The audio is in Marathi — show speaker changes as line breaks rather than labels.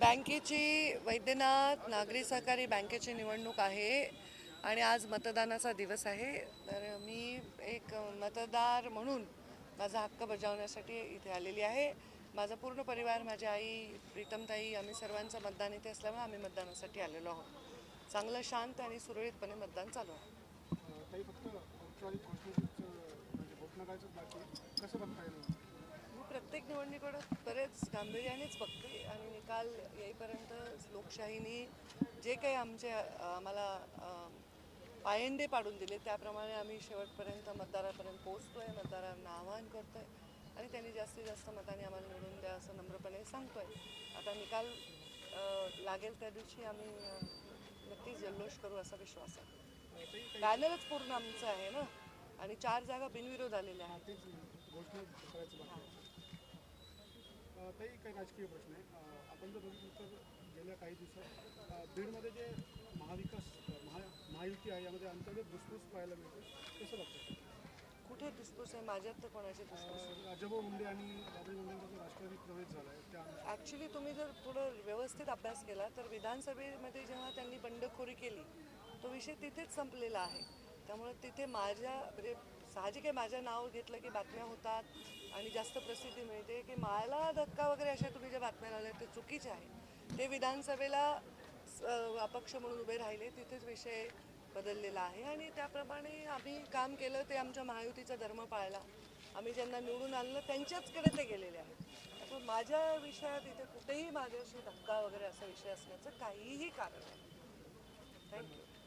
बँकेची वैद्यनाथ नागरी सहकारी बँकेची निवडणूक आहे आणि आज मतदानाचा दिवस आहे. तर मी एक मतदार म्हणून माझा हक्क बजावण्यासाठी इथे आलेली आहे. माझा पूर्ण परिवार माझी आई प्रीतमताई आम्ही सर्वांचं मतदान इथे असल्यामुळे आम्ही मतदानासाठी आलेलो आहोत. चांगलं शांत आणि सुरळीतपणे मतदान चालू आहे.
म्हणजे
प्रत्येक निवडणुकीकडं गांभीर्यानेच बघते. आणि निकाल येईपर्यंत लोकशाहीने जे काही आमचे आम्हाला पायंडे पाडून दिले त्याप्रमाणे आम्ही शेवटपर्यंत मतदारापर्यंत पोहोचतोय मतदारांना आवाहन करतोय. आणि त्यांनी जास्तीत जास्त मताने आम्हाला निवडून द्या असं नम्रपणे सांगतोय. आता निकाल लागेल त्या दिवशी आम्ही नक्कीच जल्लोष करू असा विश्वास आहे. पॅनलच पूर्ण आमचं आहे ना? आणि चार जागा बिनविरोध आलेल्या आहेत.
ताई काही राजकीय प्रश्न आहे. आपण जर बघितलं तर गेल्या काही दिवसात बीडमध्ये जे महाविकास महा महायुती आहे यामध्ये अंतर्गत घुसघुस पाहायला मिळते. कसं बघतं
कुठे दिसतोस आहे? माझ्यात तर कोणाची
राजाभाऊ मुंडे आणि बाबरी मुंडेंचा जो राष्ट्रवादी प्रवेश झाला आहे त्या
ॲक्च्युली तुम्ही जर थोडं व्यवस्थित अभ्यास केला तर विधानसभेमध्ये जेव्हा त्यांनी बंडखोरी केली तो विषय तिथेच संपलेला आहे. त्यामुळे तिथे माझ्या म्हणजे साहजिक आहे माझं नाव घेतलं की बातम्या होतात आणि जास्त प्रसिद्धी मिळते की मला धक्का वगैरे अशा तुम्ही ज्या बातम्या लावल्या ते चुकीचे आहे. ते विधानसभेला स- अपक्ष म्हणून उभे राहिले तिथेच विषय बदललेला आहे आणि त्याप्रमाणे आम्ही काम केलं ते आमच्या महायुतीचा धर्म पाळला. आम्ही ज्यांना निवडून आणलं त्यांच्याचकडे ते गेलेले आहेत. त्यामुळे माझ्या विषयात इथे कुठेही माझ्याशी धक्का वगैरे असा विषय असण्याचं काहीही कारण नाही. थँक्यू